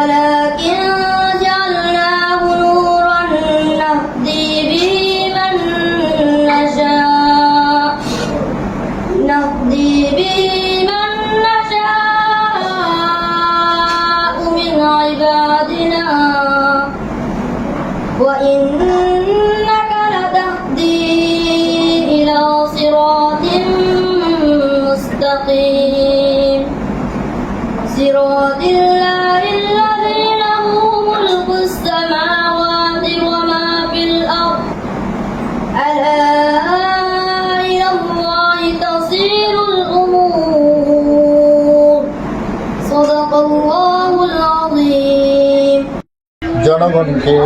ولكن جعلناه نورا نهدي به من نشاء نهدي به من نشاء من عبادنا وإنك لتهدي إلى صراط مستقيم صراط الله জনগণকে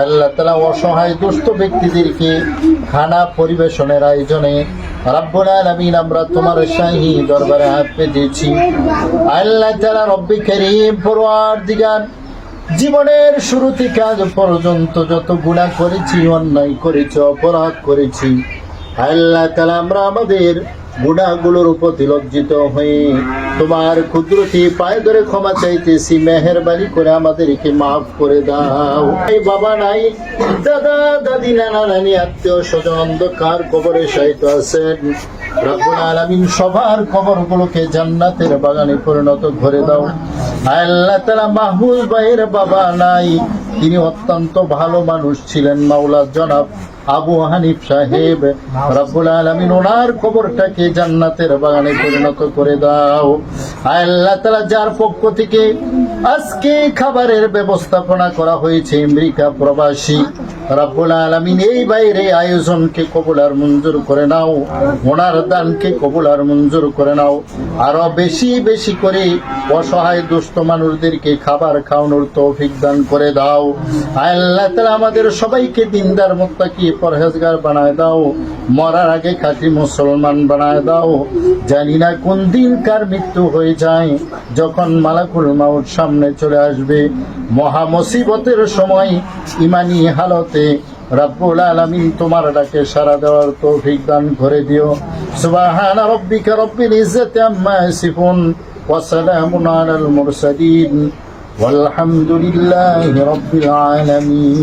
আল্লাহ তালা অসহায় দুস্থ ব্যক্তিদেরকে খানা পরিবেশনের আয়োজনে আমরা তোমার দরবারে পরওয়ার দিগান জীবনের শুরু থেকে আজ পর্যন্ত যত গুণা করেছি, অন্যায় করেছি, অপরাধ করেছি, আল্লাহ তালা আমরা আমাদের গুণাগুলোর প্রতি লজ্জিত হয়ে তোমার ক্ষুদ্রতি পায়ে ধরে ক্ষমা চাইতেছি, মেহরবানি করে আমাদেরকে মাফ করে দাও। এই বাবা নাই, দাদা, দাদি, নানা, নানি, আত্মীয় স্বজন, অন্ধকার কবরে সাহিত্য আছেন। রব্বুল আলামিন সবার কবরগুলোকে জান্নাতের বাগানে পরিণত করে দাও। আল্লাহ তালা মাহবুব ভাইয়ের বাবা নাই, তিনি অত্যন্ত ভালো মানুষ ছিলেন, মাওলা জনাব। আবু হানিফ সাহেব, রব্বুল আলমিন ওনার খবরটাকে জান্নাতের বাগানে পরিণত করে দাও। আল্লাহ তালা যার পক্ষ থেকে আজকে খাবারের ব্যবস্থাপনা করা হয়েছে আমেরিকা প্রবাসী। রব্বুল আলামিন এই বাইরে আয়োজনকে কবুল আর মঞ্জুর করে নাও। ওনার দানকে কবুল আর মঞ্জুর করে নাও। আরও বেশি বেশি করে অসহায় দুস্থ মানুষদেরকে খাবার খাওয়ানোর তৌফিক দান করে দাও। আল্লাহ তালা আমাদের সবাইকে দিনদার মুক্তাকি পরহেজগার বানায় দাও। মরার আগে খাঁটি মুসলমান বানায় দাও। জানি না কোন দিন কার মৃত্যু হয়ে যায়। যখন মালাকুল মাউট সামনে চলে আসবে মহামসিবতের সময় ইমানি হালতে রব্বুল আলামিন তোমার ডাকে সারা দেওয়ার তৌফিক দান করে দিও সুবহান রাব্বিকা রব্বিল ইজ্জাতি আম্মা ইয়াসিফুন ওয়া সালামুন আলাল মুরসালিন والحمد لله رب العالمين